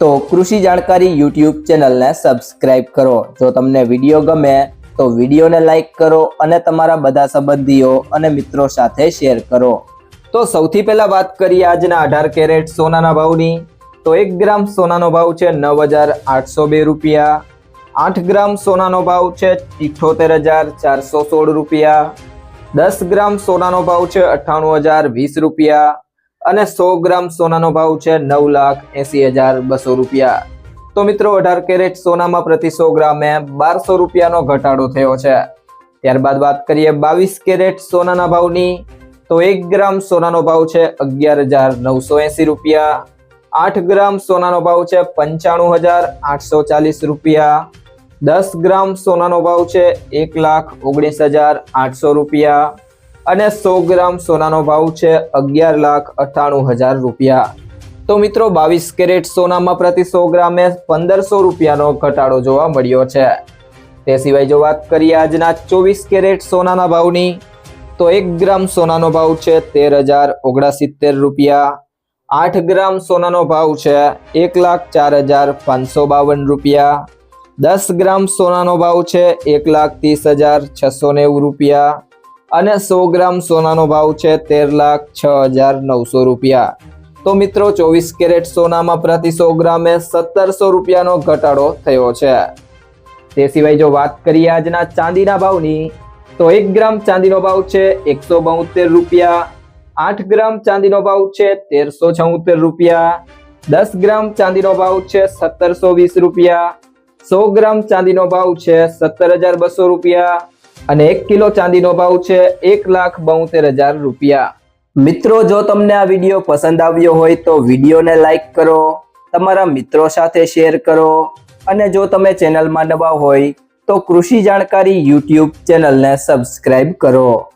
તો કૃષિ જાણકારી યુટ્યુબ ચેનલને સબસ્ક્રાઇબ કરો. જો તમને વીડિયો ગમે, તો વિડીયોને લાઇક કરો અને તમારા બધા સંબંધીઓ અને મિત્રો સાથે શેર કરો. તો સૌથી પહેલાં વાત કરીએ આજના અઢાર કેરેટ સોનાના ભાવની. તો એક ગ્રામ સોનાનો ભાવ છે નવ હજાર આઠસો બે રૂપિયા. આઠ ગ્રામ સોનાનો ભાવ છે ઇઠોતેર હજાર ચારસો સોળ રૂપિયા. દસ ગ્રામ સોનાનો ભાવ છે અઠ્ઠાણું હજાર વીસ રૂપિયા. અને સો ગ્રામ સોનાનો ભાવ છે નવ લાખ એસી હજાર બસો રૂપિયા. તો મિત્રો, અઢાર કેરેટ સોનામાં પ્રતિ સો ગ્રામે બારસો રૂપિયાનો ઘટાડો થયો છે. ત્યારબાદ વાત કરીએ બાવીસ કેરેટ સોનાના ભાવની. તો એક ગ્રામ સોનાનો ભાવ છે અગિયાર હજાર નવસો એસી રૂપિયા. આઠ ગ્રામ સોનાનો ભાવ છે પંચાણું હજાર આઠસો ચાલીસ રૂપિયા. દસ ગ્રામ સોનાનો ભાવ છે એક લાખ ઓગણીસ હજાર આઠસો રૂપિયા. અને સો ગ્રામ સોનાનો ભાવ છે અગિયાર લાખ અઠ્ઠાણું હજાર રૂપિયા. તો મિત્રો, બાવીસ કેરેટ સોનામાં પ્રતિ સો ગ્રામે પંદરસો રૂપિયાનો ઘટાડો જોવા મળ્યો છે. તે સિવાય જો વાત કરીએ આજના ચોવીસ કેરેટ સોનાના ભાવની, તો એક ગ્રામ સોનાનો ભાવ છે તેર હજાર ઓગણસિત્તેર રૂપિયા. આઠ ગ્રામ સોનાનો ભાવ છે એક લાખ ચાર હજાર પાંચસો બાવન રૂપિયા. દસ ગ્રામ સોનાનો ભાવ છે એક લાખ ત્રીસ હજાર છસો નેવું રૂપિયા. અને સો ગ્રામ સોનાનો ભાવ છે તેર લાખ છ હજાર નવસો રૂપિયા. તો મિત્રો, ચોવીસ કેરેટ સોનામાં પ્રતિ સો ગ્રામે સત્તરસો રૂપિયાનો ઘટાડો થયો છે. તે સિવાય જો વાત કરીએ આજના ચાંદીના ભાવની, તો એક ગ્રામ ચાંદીનો ભાવ છે એકસો બોતેર રૂપિયા, આઠ ગ્રામ ચાંદીનો ભાવ છે તેરસો છોતેર રૂપિયા, દસ ગ્રામ ચાંદીનો ભાવ છે સત્તરસો વીસ રૂપિયા, સો ગ્રામ ચાંદીનો ભાવ છે સત્તર હજાર બસો રૂપિયા અને એક કિલો ચાંદીનો ભાવ છે એક લાખ બોતેર હજાર રૂપિયા. મિત્રો, જો તમને આ વીડિયો પસંદ આવ્યો હોય તો વિડીયોને લાઈક કરો, તમારા મિત્રો સાથે શેર કરો અને જો તમે ચેનલમાં નવા હોય તો કૃષિ જાણકારી યુટ્યુબ ચેનલને સબસ્ક્રાઈબ કરો.